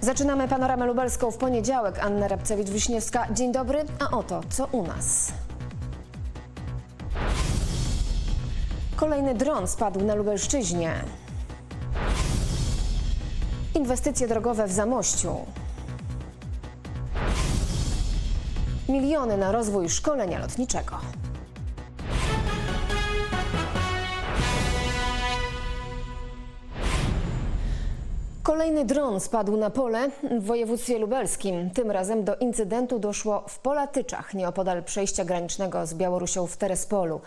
Zaczynamy panoramę lubelską w poniedziałek. Anna Rabcewicz-Wiśniewska. Dzień dobry, a oto co u nas. Kolejny dron spadł na Lubelszczyźnie. Inwestycje drogowe w Zamościu. Miliony na rozwój szkolenia lotniczego. Kolejny dron spadł na pole w województwie lubelskim. Tym razem do incydentu doszło w Polatyczach, nieopodal przejścia granicznego z Białorusią w Terespolu.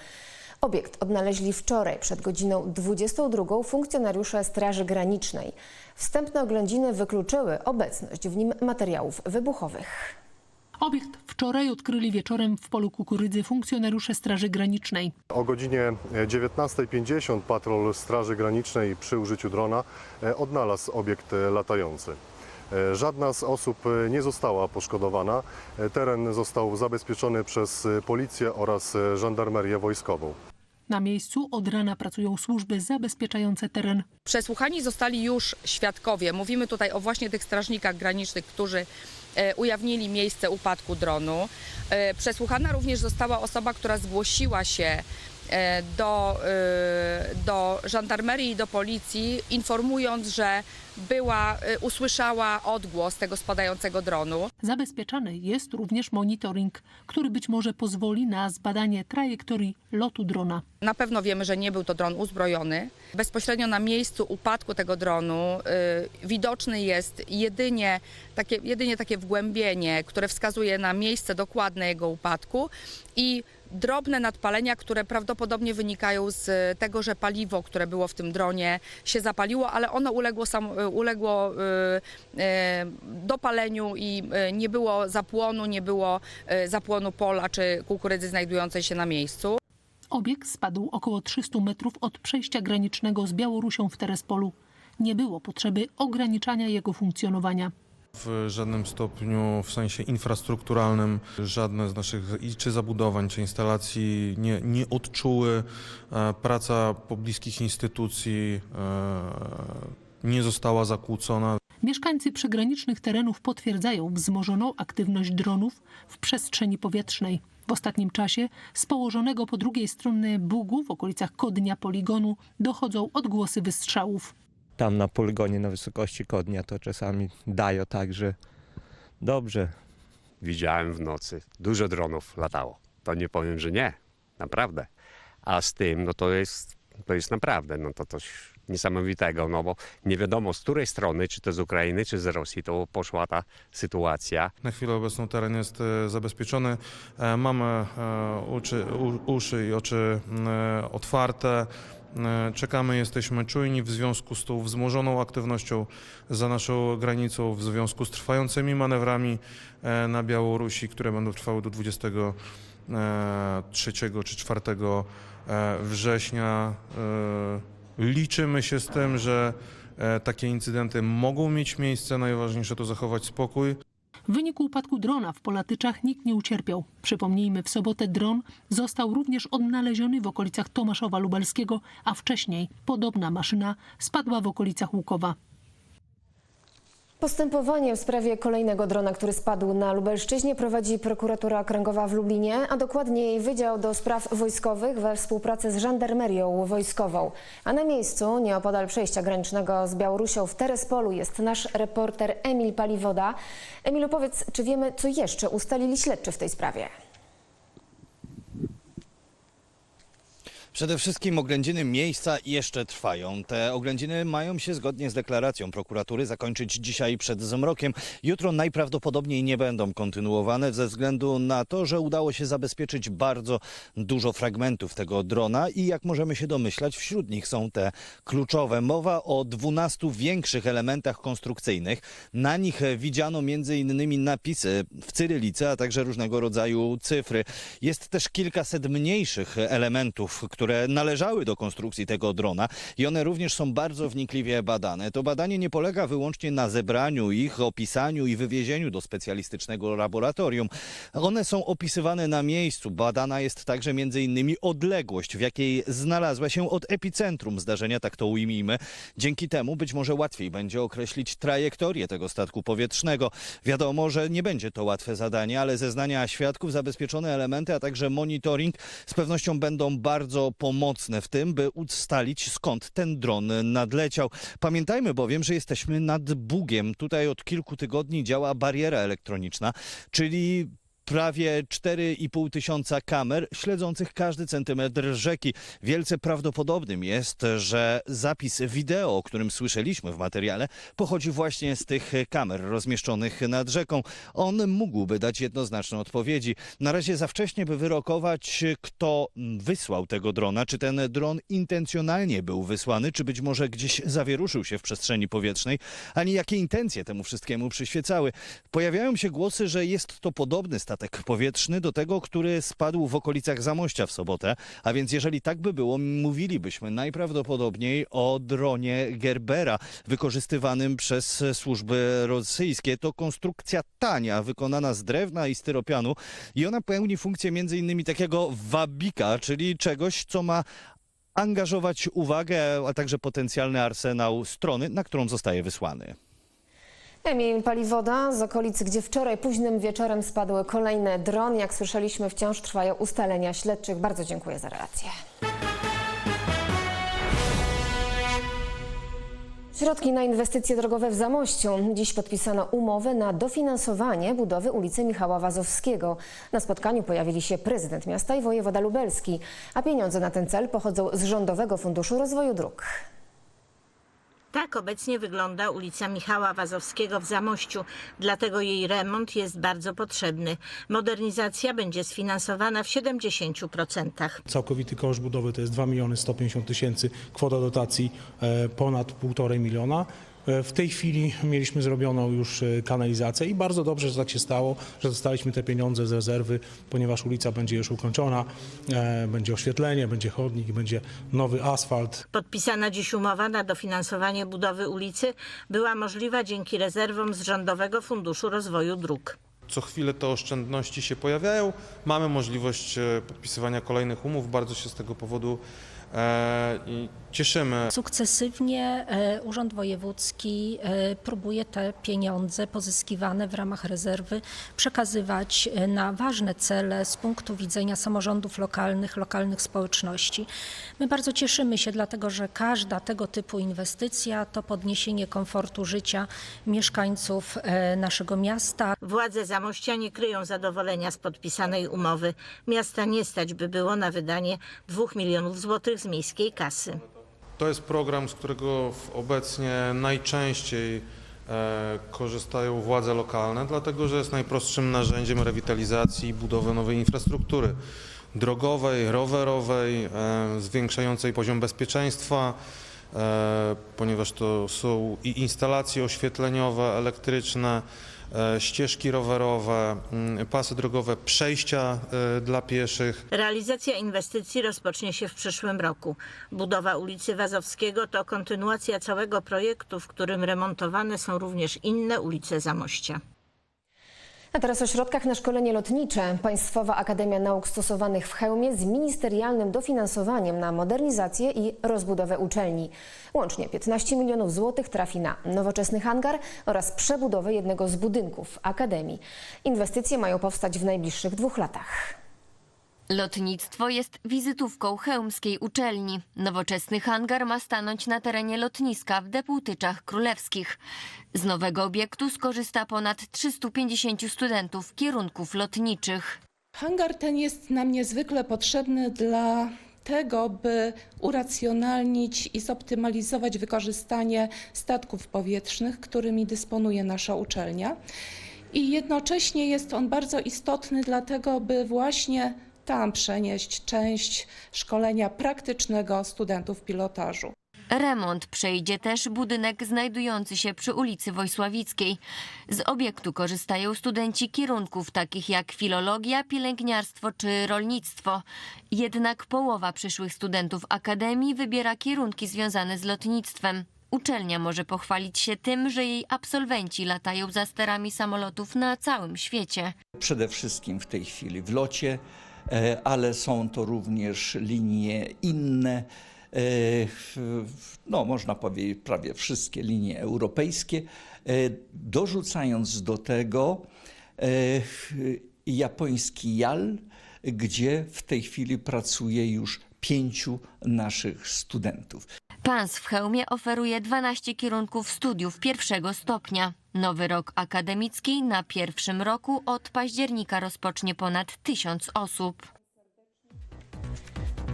Obiekt odnaleźli wczoraj przed godziną 22 funkcjonariusze Straży Granicznej. Wstępne oględziny wykluczyły obecność w nim materiałów wybuchowych. Obiekt wczoraj odkryli wieczorem w polu kukurydzy funkcjonariusze Straży Granicznej. O godzinie 19.50 patrol Straży Granicznej przy użyciu drona e, odnalazł obiekt latający. E, Żadna z osób e, nie została poszkodowana. Teren został zabezpieczony przez policję oraz żandarmerię wojskową. Na miejscu od rana pracują służby zabezpieczające teren. Przesłuchani zostali już świadkowie. Mówimy tutaj o właśnie tych strażnikach granicznych, którzy ujawnili miejsce upadku dronu. E, Przesłuchana również została osoba, która zgłosiła się e, do, e, do żandarmerii i do policji, informując, że była, e, usłyszała odgłos tego spadającego dronu. Zabezpieczany jest również monitoring, który być może pozwoli na zbadanie trajektorii lotu drona. Na pewno wiemy, że nie był to dron uzbrojony. Bezpośrednio na miejscu upadku tego dronu y, widoczny jest jedynie takie, jedynie takie wgłębienie, które wskazuje na miejsce dokładne jego upadku i drobne nadpalenia, które prawdopodobnie wynikają z tego, że paliwo, które było w tym dronie się zapaliło, ale ono uległo, sam, uległo y, y, dopaleniu i nie było zapłonu, nie było zapłonu pola czy kukurydzy znajdującej się na miejscu. Obiekt spadł około 300 metrów od przejścia granicznego z Białorusią w Terespolu. Nie było potrzeby ograniczania jego funkcjonowania. W żadnym stopniu, w sensie infrastrukturalnym, żadne z naszych czy zabudowań, czy instalacji nie, nie odczuły. E, Praca pobliskich instytucji e, nie została zakłócona. Mieszkańcy przygranicznych terenów potwierdzają wzmożoną aktywność dronów w przestrzeni powietrznej. W ostatnim czasie z położonego po drugiej stronie Bugu w okolicach Kodnia poligonu dochodzą odgłosy wystrzałów. Tam na poligonie na wysokości Kodnia to czasami dają tak, że dobrze. widziałem w nocy. Dużo dronów latało. To nie powiem, że nie. Naprawdę. A z tym, no to jest, to jest naprawdę, no to coś niesamowitego, no bo nie wiadomo z której strony, czy to z Ukrainy, czy z Rosji, to poszła ta sytuacja. Na chwilę obecną teren jest e, zabezpieczony. E, Mamy e, uczy, u, uszy i oczy e, otwarte. E, Czekamy, jesteśmy czujni w związku z tą wzmożoną aktywnością za naszą granicą, w związku z trwającymi manewrami e, na Białorusi, które będą trwały do 23 czy 4 e, września. E, Liczymy się z tym, że e, takie incydenty mogą mieć miejsce. Najważniejsze to zachować spokój. W wyniku upadku drona w Polatyczach nikt nie ucierpiał. Przypomnijmy, w sobotę dron został również odnaleziony w okolicach Tomaszowa Lubelskiego, a wcześniej podobna maszyna spadła w okolicach Łukowa. Postępowanie w sprawie kolejnego drona, który spadł na Lubelszczyźnie prowadzi prokuratura okręgowa w Lublinie, a dokładniej Wydział do Spraw Wojskowych we współpracy z Żandarmerią Wojskową. A na miejscu, nieopodal przejścia granicznego z Białorusią w Terespolu jest nasz reporter Emil Paliwoda. Emilu, powiedz, czy wiemy, co jeszcze ustalili śledczy w tej sprawie? Przede wszystkim oględziny miejsca jeszcze trwają. Te oględziny mają się zgodnie z deklaracją prokuratury zakończyć dzisiaj przed zmrokiem. Jutro najprawdopodobniej nie będą kontynuowane ze względu na to, że udało się zabezpieczyć bardzo dużo fragmentów tego drona i jak możemy się domyślać, wśród nich są te kluczowe. Mowa o 12 większych elementach konstrukcyjnych. Na nich widziano innymi napisy w cyrylice, a także różnego rodzaju cyfry. Jest też kilkaset mniejszych elementów, które które należały do konstrukcji tego drona i one również są bardzo wnikliwie badane. To badanie nie polega wyłącznie na zebraniu ich, opisaniu i wywiezieniu do specjalistycznego laboratorium. One są opisywane na miejscu. Badana jest także innymi odległość, w jakiej znalazła się od epicentrum zdarzenia, tak to ujmijmy. Dzięki temu być może łatwiej będzie określić trajektorię tego statku powietrznego. Wiadomo, że nie będzie to łatwe zadanie, ale zeznania świadków, zabezpieczone elementy, a także monitoring z pewnością będą bardzo pomocne w tym, by ustalić skąd ten dron nadleciał. Pamiętajmy bowiem, że jesteśmy nad Bugiem. Tutaj od kilku tygodni działa bariera elektroniczna, czyli prawie 4,5 tysiąca kamer śledzących każdy centymetr rzeki. Wielce prawdopodobnym jest, że zapis wideo, o którym słyszeliśmy w materiale, pochodzi właśnie z tych kamer rozmieszczonych nad rzeką. On mógłby dać jednoznaczne odpowiedzi. Na razie za wcześnie, by wyrokować, kto wysłał tego drona. Czy ten dron intencjonalnie był wysłany, czy być może gdzieś zawieruszył się w przestrzeni powietrznej, ani jakie intencje temu wszystkiemu przyświecały. Pojawiają się głosy, że jest to podobny statek powietrzny do tego, który spadł w okolicach Zamościa w sobotę. A więc jeżeli tak by było, mówilibyśmy najprawdopodobniej o dronie Gerbera wykorzystywanym przez służby rosyjskie. To konstrukcja tania, wykonana z drewna i styropianu i ona pełni funkcję innymi takiego wabika, czyli czegoś, co ma angażować uwagę, a także potencjalny arsenał strony, na którą zostaje wysłany. Emil Paliwoda z okolicy, gdzie wczoraj późnym wieczorem spadł kolejny dron. Jak słyszeliśmy, wciąż trwają ustalenia śledczych. Bardzo dziękuję za relację. Środki na inwestycje drogowe w Zamościu. Dziś podpisano umowę na dofinansowanie budowy ulicy Michała Wazowskiego. Na spotkaniu pojawili się prezydent miasta i wojewoda lubelski, a pieniądze na ten cel pochodzą z Rządowego Funduszu Rozwoju Dróg. Tak obecnie wygląda ulica Michała Wazowskiego w Zamościu, dlatego jej remont jest bardzo potrzebny. Modernizacja będzie sfinansowana w 70%. Całkowity koszt budowy to jest 2 miliony 150 tysięcy, kwota dotacji e, ponad 1,5 miliona. E, W tej chwili mieliśmy zrobioną już e, kanalizację i bardzo dobrze, że tak się stało, że dostaliśmy te pieniądze z rezerwy, ponieważ ulica będzie już ukończona, e, będzie oświetlenie, będzie chodnik, będzie nowy asfalt. Podpisana dziś umowa na dofinansowanie budowy ulicy była możliwa dzięki rezerwom z Rządowego Funduszu Rozwoju Dróg. Co chwilę te oszczędności się pojawiają. Mamy możliwość podpisywania kolejnych umów. Bardzo się z tego powodu i cieszymy. Sukcesywnie e, Urząd Wojewódzki e, próbuje te pieniądze pozyskiwane w ramach rezerwy przekazywać e, na ważne cele z punktu widzenia samorządów lokalnych, lokalnych społeczności. My bardzo cieszymy się, dlatego że każda tego typu inwestycja to podniesienie komfortu życia mieszkańców e, naszego miasta. Władze Zamościa nie kryją zadowolenia z podpisanej umowy. Miasta nie stać by było na wydanie 2 milionów złotych z miejskiej kasy. To jest program, z którego obecnie najczęściej e, korzystają władze lokalne, dlatego że jest najprostszym narzędziem rewitalizacji i budowy nowej infrastruktury drogowej, rowerowej, e, zwiększającej poziom bezpieczeństwa, e, ponieważ to są i instalacje oświetleniowe, elektryczne, ścieżki rowerowe, mm, pasy drogowe, przejścia e, dla pieszych. Realizacja inwestycji rozpocznie się w przyszłym roku. Budowa ulicy Wazowskiego to kontynuacja całego projektu, w którym remontowane są również inne ulice Zamościa. A teraz o środkach na szkolenie lotnicze. Państwowa Akademia Nauk Stosowanych w Chełmie z ministerialnym dofinansowaniem na modernizację i rozbudowę uczelni. Łącznie 15 milionów złotych trafi na nowoczesny hangar oraz przebudowę jednego z budynków Akademii. Inwestycje mają powstać w najbliższych dwóch latach. Lotnictwo jest wizytówką chełmskiej uczelni. Nowoczesny hangar ma stanąć na terenie lotniska w Depułtyczach Królewskich. Z nowego obiektu skorzysta ponad 350 studentów kierunków lotniczych. Hangar ten jest nam niezwykle potrzebny dla tego, by uracjonalnić i zoptymalizować wykorzystanie statków powietrznych, którymi dysponuje nasza uczelnia. I jednocześnie jest on bardzo istotny dlatego, by właśnie tam przenieść część szkolenia praktycznego studentów pilotażu. Remont przejdzie też budynek znajdujący się przy ulicy Wojsławickiej. Z obiektu korzystają studenci kierunków takich jak filologia, pielęgniarstwo czy rolnictwo. Jednak połowa przyszłych studentów akademii wybiera kierunki związane z lotnictwem. Uczelnia może pochwalić się tym, że jej absolwenci latają za sterami samolotów na całym świecie. przede wszystkim w tej chwili w locie, ale są to również linie inne, e, no można powiedzieć prawie wszystkie linie europejskie, e, dorzucając do tego e, japoński JAL, gdzie w tej chwili pracuje już pięciu naszych studentów. PANS w Chełmie oferuje 12 kierunków studiów pierwszego stopnia. Nowy rok akademicki na pierwszym roku od października rozpocznie ponad 1000 osób.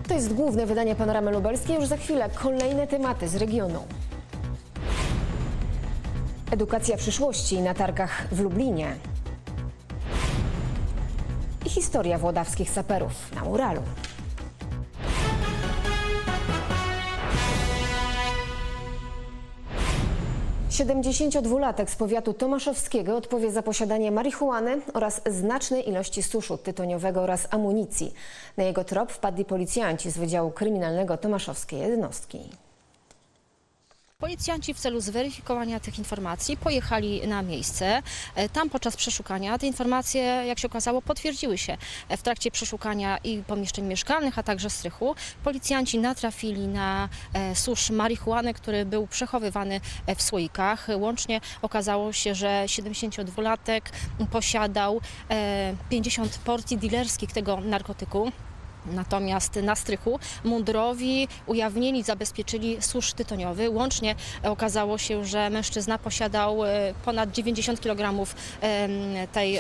To jest główne wydanie Panoramy Lubelskiej. Już za chwilę kolejne tematy z regionu. Edukacja przyszłości na targach w Lublinie. I historia włodawskich saperów na Uralu. 72-latek z powiatu tomaszowskiego odpowie za posiadanie marihuany oraz znacznej ilości suszu tytoniowego oraz amunicji. Na jego trop wpadli policjanci z Wydziału Kryminalnego Tomaszowskiej Jednostki. Policjanci w celu zweryfikowania tych informacji pojechali na miejsce. E, Tam podczas przeszukania te informacje, jak się okazało, potwierdziły się. E, W trakcie przeszukania i pomieszczeń mieszkalnych, a także strychu, policjanci natrafili na e, susz marihuany, który był przechowywany w słoikach. Łącznie okazało się, że 72-latek posiadał e, 50 porcji dealerskich tego narkotyku. Natomiast na strychu mundurowi ujawnili, zabezpieczyli susz tytoniowy. Łącznie okazało się, że mężczyzna posiadał e, ponad 90 kg tej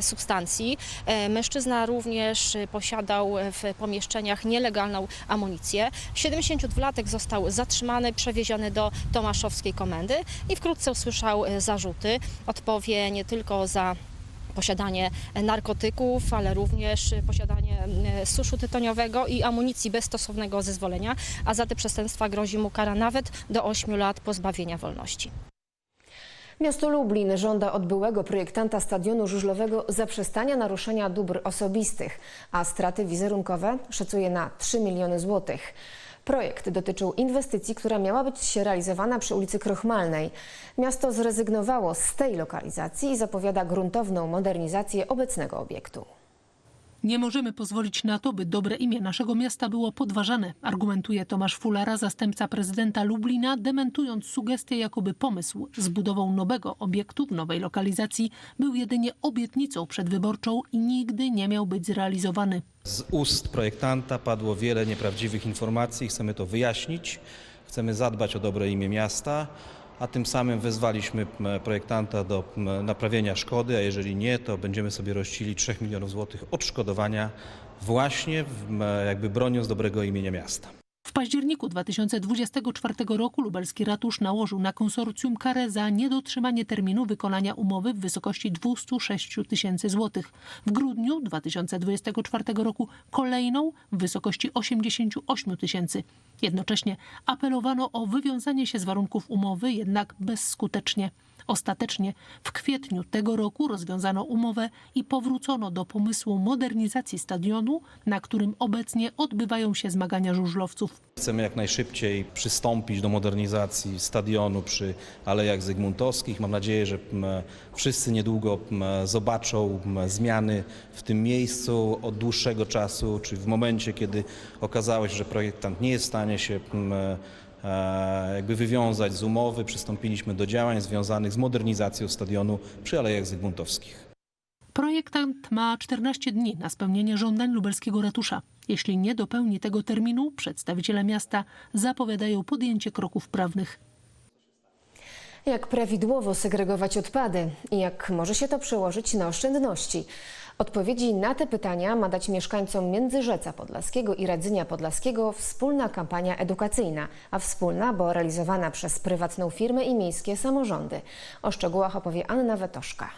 substancji. E, Mężczyzna również posiadał w pomieszczeniach nielegalną amunicję. 72-latek został zatrzymany, przewieziony do Tomaszowskiej Komendy i wkrótce usłyszał e, zarzuty. Odpowie nie tylko za posiadanie narkotyków, ale również posiadanie e, suszu tytoniowego i amunicji bez stosownego zezwolenia, a za te przestępstwa grozi mu kara nawet do 8 lat pozbawienia wolności. Miasto Lublin żąda od byłego projektanta stadionu żużlowego zaprzestania naruszenia dóbr osobistych, a straty wizerunkowe szacuje na 3 miliony złotych. Projekt dotyczył inwestycji, która miała być realizowana przy ulicy Krochmalnej. Miasto zrezygnowało z tej lokalizacji i zapowiada gruntowną modernizację obecnego obiektu. Nie możemy pozwolić na to, by dobre imię naszego miasta było podważane, argumentuje Tomasz Fulara, zastępca prezydenta Lublina, dementując sugestię, jakoby pomysł z budową nowego obiektu w nowej lokalizacji był jedynie obietnicą przedwyborczą i nigdy nie miał być zrealizowany. Z ust projektanta padło wiele nieprawdziwych informacji, chcemy to wyjaśnić, chcemy zadbać o dobre imię miasta, a tym samym wezwaliśmy projektanta do naprawienia szkody, a jeżeli nie, to będziemy sobie rościli 3 milionów złotych odszkodowania właśnie jakby broniąc dobrego imienia miasta. Październiku 2024 roku lubelski ratusz nałożył na konsorcjum karę za niedotrzymanie terminu wykonania umowy w wysokości 206 tysięcy złotych. W grudniu 2024 roku kolejną w wysokości 88 tysięcy. Jednocześnie apelowano o wywiązanie się z warunków umowy, jednak bezskutecznie. Ostatecznie w kwietniu tego roku rozwiązano umowę i powrócono do pomysłu modernizacji stadionu, na którym obecnie odbywają się zmagania żużlowców. Chcemy jak najszybciej przystąpić do modernizacji stadionu przy Alejach Zygmuntowskich. Mam nadzieję, że wszyscy niedługo zobaczą zmiany w tym miejscu od dłuższego czasu, czy w momencie, kiedy okazało się, że projektant nie jest w stanie się jakby wywiązać z umowy, przystąpiliśmy do działań związanych z modernizacją stadionu przy Alejach Zygmuntowskich. Projektant ma 14 dni na spełnienie żądań lubelskiego ratusza. Jeśli nie dopełni tego terminu, przedstawiciele miasta zapowiadają podjęcie kroków prawnych. Jak prawidłowo segregować odpady i jak może się to przełożyć na oszczędności? Odpowiedzi na te pytania ma dać mieszkańcom Międzyrzeca Podlaskiego i Radzynia Podlaskiego wspólna kampania edukacyjna, a wspólna, bo realizowana przez prywatną firmę i miejskie samorządy. O szczegółach opowie Anna Wetoszka.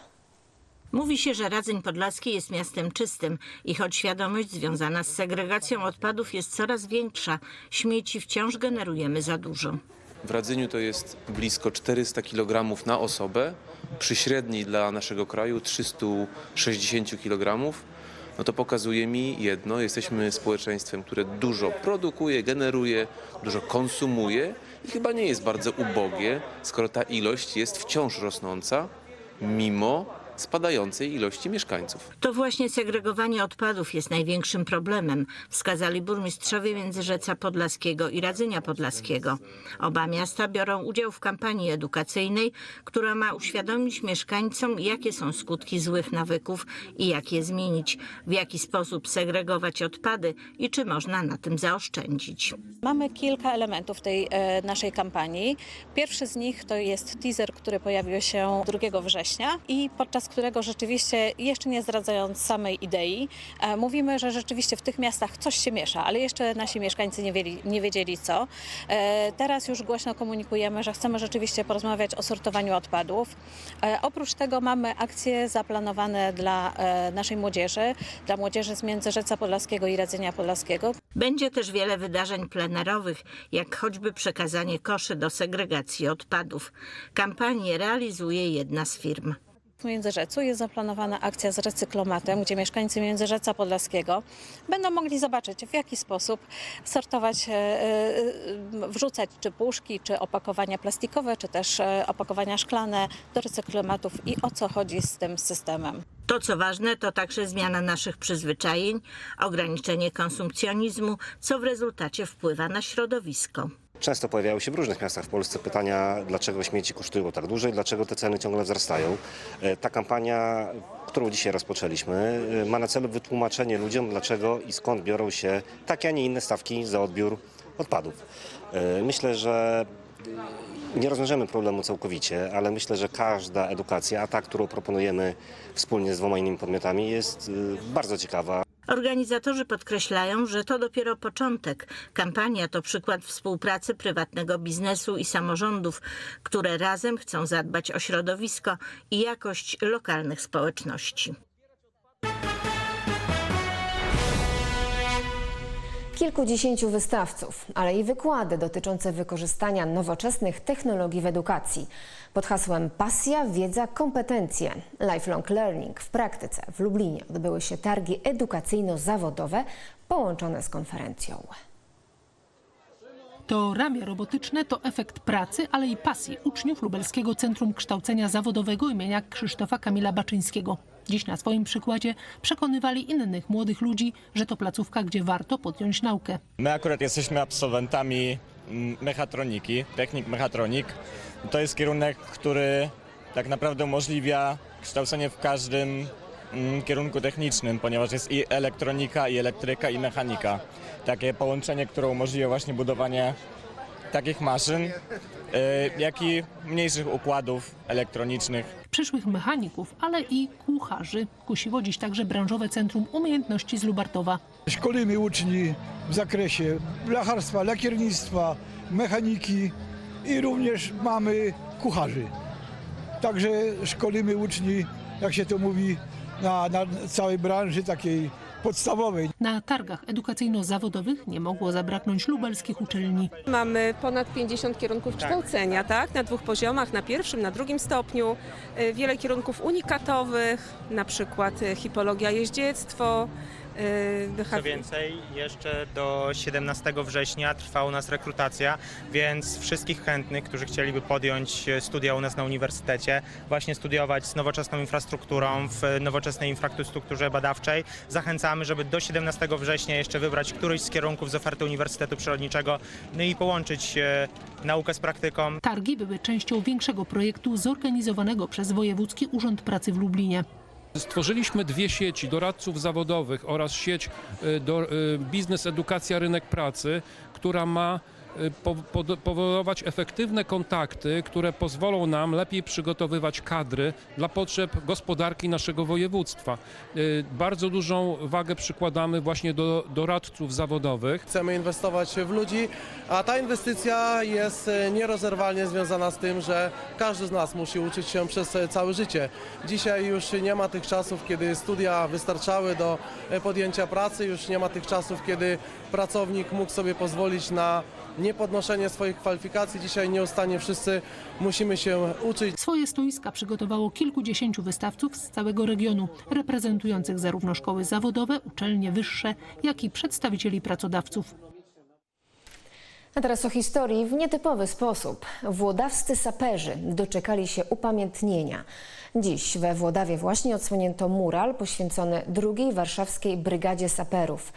Mówi się, że Radzeń Podlaski jest miastem czystym i choć świadomość związana z segregacją odpadów jest coraz większa, śmieci wciąż generujemy za dużo. W Radzyniu to jest blisko 400 kg na osobę, przy średniej dla naszego kraju 360 kg. No to pokazuje mi jedno, jesteśmy społeczeństwem, które dużo produkuje, generuje, dużo konsumuje i chyba nie jest bardzo ubogie, skoro ta ilość jest wciąż rosnąca, mimo spadającej ilości mieszkańców. To właśnie segregowanie odpadów jest największym problemem, wskazali burmistrzowie Międzyrzeca Podlaskiego i Radzenia Podlaskiego. Oba miasta biorą udział w kampanii edukacyjnej, która ma uświadomić mieszkańcom, jakie są skutki złych nawyków i jak je zmienić, w jaki sposób segregować odpady i czy można na tym zaoszczędzić. Mamy kilka elementów tej e, naszej kampanii. Pierwszy z nich to jest teaser, który pojawił się 2 września i podczas którego rzeczywiście, jeszcze nie zdradzając samej idei, e, mówimy, że rzeczywiście w tych miastach coś się miesza, ale jeszcze nasi mieszkańcy nie, wiedzieli, nie wiedzieli co. E, teraz już głośno komunikujemy, że chcemy rzeczywiście porozmawiać o sortowaniu odpadów. E, oprócz tego mamy akcje zaplanowane dla naszej młodzieży, dla młodzieży z Międzyrzeca Podlaskiego i Radzenia Podlaskiego. Będzie też wiele wydarzeń plenerowych, jak choćby przekazanie koszy do segregacji odpadów. Kampanię realizuje jedna z firm. W Międzyrzecu jest zaplanowana akcja z recyklomatem, gdzie mieszkańcy Międzyrzeca Podlaskiego będą mogli zobaczyć, w jaki sposób sortować, e, e, wrzucać czy puszki, czy opakowania plastikowe, czy też e, opakowania szklane do recyklomatów i o co chodzi z tym systemem. To, co ważne, to także zmiana naszych przyzwyczajeń, ograniczenie konsumpcjonizmu, co w rezultacie wpływa na środowisko. Często pojawiają się w różnych miastach w Polsce pytania, dlaczego śmieci kosztują tak dużo i dlaczego te ceny ciągle wzrastają. E, Ta kampania, którą dzisiaj rozpoczęliśmy, e, ma na celu wytłumaczenie ludziom, dlaczego i skąd biorą się takie, a nie inne stawki za odbiór odpadów. E, Myślę, że nie rozwiążemy problemu całkowicie, ale myślę, że każda edukacja, a ta, którą proponujemy wspólnie z dwoma innymi podmiotami, jest bardzo ciekawa. Organizatorzy podkreślają, że to dopiero początek. Kampania to przykład współpracy prywatnego biznesu i samorządów, które razem chcą zadbać o środowisko i jakość lokalnych społeczności. Kilkudziesięciu wystawców, ale i wykłady dotyczące wykorzystania nowoczesnych technologii w edukacji. Pod hasłem Pasja, wiedza, kompetencje. Lifelong Learning w praktyce w Lublinie odbyły się targi edukacyjno-zawodowe połączone z konferencją. To ramię robotyczne to efekt pracy, ale i pasji uczniów Lubelskiego Centrum Kształcenia Zawodowego imienia Krzysztofa Kamila Baczyńskiego. Dziś na swoim przykładzie przekonywali innych młodych ludzi, że to placówka, gdzie warto podjąć naukę. My akurat jesteśmy absolwentami mm, mechatroniki, technik mechatronik. To jest kierunek, który tak naprawdę umożliwia kształcenie w każdym mm, kierunku technicznym, ponieważ jest i elektronika, i elektryka, i mechanika. Takie połączenie, które umożliwia właśnie budowanie takich maszyn, jak i mniejszych układów elektronicznych. Przyszłych mechaników, ale i kucharzy kusiło dziś także branżowe Centrum Umiejętności z Lubartowa. Szkolimy uczniów w zakresie blacharstwa, lakiernictwa, mechaniki i również mamy kucharzy. Także szkolimy uczniów, jak się to mówi, na, na całej branży takiej podstawowej. Na targach edukacyjno-zawodowych nie mogło zabraknąć lubelskich uczelni. Mamy ponad 50 kierunków kształcenia, tak? Na dwóch poziomach, na pierwszym, na drugim stopniu. Y, Wiele kierunków unikatowych, na przykład y, hipologia, jeździectwo, Co wychaw- więcej, jeszcze do 17 września trwa u nas rekrutacja, więc wszystkich chętnych, którzy chcieliby podjąć studia u nas na uniwersytecie, właśnie studiować z nowoczesną infrastrukturą, w nowoczesnej infrastrukturze badawczej, zachęcamy, żeby do 17 września jeszcze wybrać któryś z kierunków z oferty Uniwersytetu Przyrodniczego, no i połączyć e, naukę z praktyką. Targi były częścią większego projektu zorganizowanego przez Wojewódzki Urząd Pracy w Lublinie. Stworzyliśmy dwie sieci doradców zawodowych oraz sieć y, do, y, Biznes Edukacja Rynek Pracy, która ma y, po- pod- powodować efektywne kontakty, które pozwolą nam lepiej przygotowywać kadry dla potrzeb gospodarki naszego województwa. Y, Bardzo dużą wagę przykładamy właśnie do doradców zawodowych. Chcemy inwestować w ludzi, a ta inwestycja jest e, nierozerwalnie związana z tym, że każdy z nas musi uczyć się przez całe życie. Dzisiaj już nie ma tych czasów, kiedy studia wystarczały do podjęcia pracy, już nie ma tych czasów, kiedy pracownik mógł sobie pozwolić na niepodnoszenie swoich kwalifikacji. Dzisiaj nieustannie wszyscy musimy się uczyć. Swoje stoiska przygotowało kilkudziesięciu wystawców z całego regionu, reprezentujących zarówno szkoły zawodowe, uczelnie wyższe, jak i przedstawicieli pracodawców. A teraz o historii w nietypowy sposób. Włodawscy saperzy doczekali się upamiętnienia. Dziś we Włodawie właśnie odsłonięto mural poświęcony drugiej warszawskiej Brygadzie Saperów.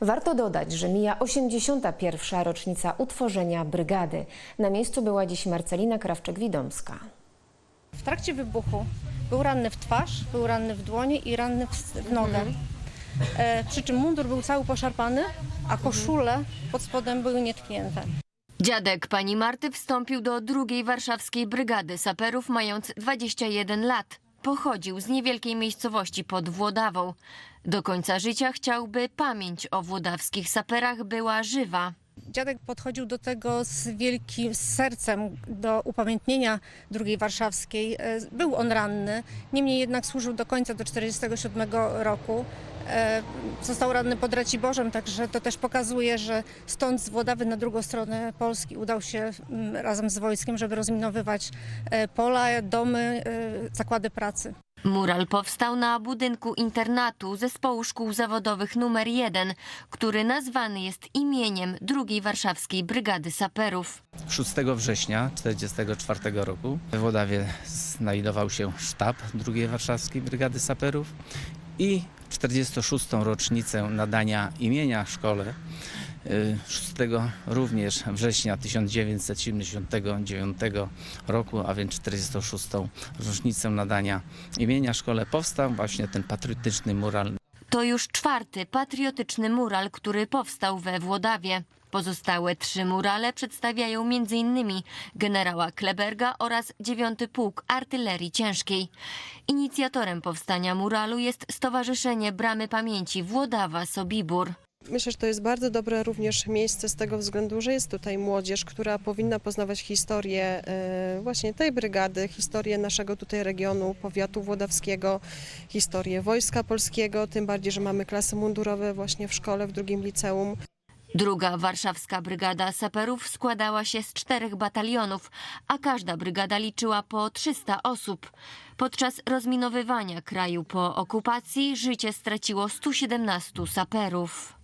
Warto dodać, że mija 81. rocznica utworzenia brygady. Na miejscu była dziś Marcelina Krawczyk-Widomska. W trakcie wybuchu był ranny w twarz, był ranny w dłonie i ranny w, nogę. E, przy czym mundur był cały poszarpany, a koszule pod spodem były nietknięte. Dziadek pani Marty wstąpił do drugiej warszawskiej brygady saperów mając 21 lat. Pochodził z niewielkiej miejscowości pod Włodawą. Do końca życia chciałby pamięć o włodawskich saperach była żywa. Dziadek podchodził do tego z wielkim sercem do upamiętnienia II Warszawskiej. E, Był on ranny, niemniej jednak służył do końca do 1947 roku. E, Został ranny pod Raciborzem, także to też pokazuje, że stąd z Włodawy na drugą stronę Polski udał się mm, razem z wojskiem, żeby rozminowywać e, pola, domy, e, zakłady pracy. Mural powstał na budynku internatu Zespołu Szkół Zawodowych nr 1, który nazwany jest imieniem drugiej warszawskiej Brygady Saperów. 6 września 1944 roku we Włodawie znajdował się sztab II Warszawskiej Brygady Saperów i 46. rocznicę nadania imienia szkole y, 6 również września 1979 roku, a więc 46. rocznicę nadania imienia szkole powstał właśnie ten patriotyczny mural To już czwarty patriotyczny mural, który powstał we Włodawie. Pozostałe trzy murale przedstawiają m.in. generała Kleberga oraz 9 Pułk Artylerii Ciężkiej. Inicjatorem powstania muralu jest Stowarzyszenie Bramy Pamięci Włodawa-Sobibór. Myślę, że to jest bardzo dobre również miejsce z tego względu, że jest tutaj młodzież, która powinna poznawać historię e, właśnie tej brygady, historię naszego tutaj regionu, powiatu włodawskiego, historię Wojska Polskiego, tym bardziej, że mamy klasy mundurowe właśnie w szkole, w drugim liceum. Druga warszawska brygada saperów składała się z czterech batalionów, a każda brygada liczyła po 300 osób. Podczas rozminowywania kraju po okupacji życie straciło 117 saperów.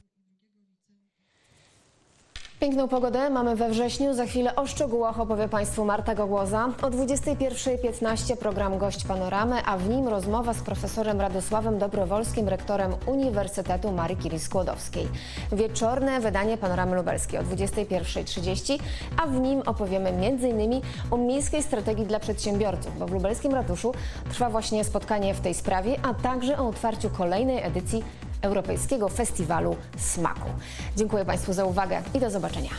Piękną pogodę mamy we wrześniu. Za chwilę o szczegółach opowie Państwu Marta Gogłoza. O 21.15 program Gość Panoramy, a w nim rozmowa z profesorem Radosławem Dobrowolskim, rektorem Uniwersytetu Marii Curie Skłodowskiej. Wieczorne wydanie Panoramy Lubelskiej o 21.30, a w nim opowiemy m.in. o miejskiej strategii dla przedsiębiorców, bo w lubelskim ratuszu trwa właśnie spotkanie w tej sprawie, a także o otwarciu kolejnej edycji Europejskiego Festiwalu Smaku. Dziękuję Państwu za uwagę i do zobaczenia.